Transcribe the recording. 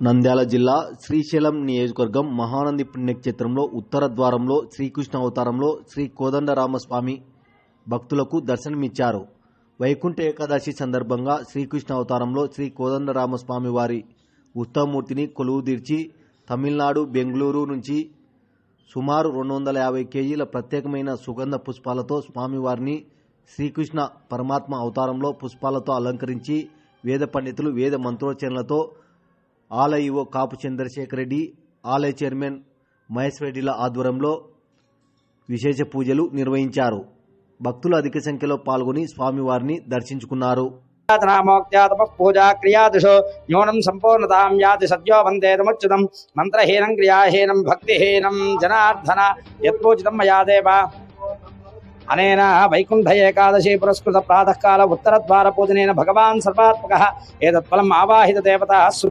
నంద్యాల జిల్లా శ్రీశైలం నియోజకవర్గం మహానంది పుణ్యక్షేత్రంలో ఉత్తర ద్వారంలో శ్రీకృష్ణ అవతారంలో శ్రీ కోదండరామస్వామి భక్తులకు దర్శనమిచ్చారు. వైకుంఠ ఏకాదశి సందర్భంగా శ్రీకృష్ణ అవతారంలో శ్రీ కోదండరామస్వామి వారి ఉత్తమమూర్తిని కొలువు తీర్చి తమిళనాడు బెంగళూరు నుంచి సుమారు రెండు వందల యాభై కేజీల ప్రత్యేకమైన సుగంధ పుష్పాలతో స్వామివారిని శ్రీకృష్ణ పరమాత్మ అవతారంలో పుష్పాలతో అలంకరించి వేద పండితులు వేద మంత్రోచనలతో ఆలయ కాపు చంద్రశేఖర్ రెడ్డి ఆలయ చైర్మన్ మహేష్ రెడ్డిల ఆధ్వర్యంలో విశేష పూజలు నిర్వహించారు. భక్తులు అధిక సంఖ్యలో పాల్గొని స్వామివారిని దర్శించుకున్నారు. నామోక్త్యాతపః పూజా క్రియాదిషు న్యూనం సంపూర్ణతాం యాతి సద్యో వందేదముచ్యుతం మంత్రహీనం క్రియాహీనం భక్తిహీనం జనార్దన యత్పూజితం మయా దేవ. అనేన వైకుంఠ ఏకాదశి పురస్కృత ప్రాతకాల ఉత్తరద్వార పూజనైన భగవాన్ సర్వాత్మక ఏతత్ఫలం ఆవాహిత దేవత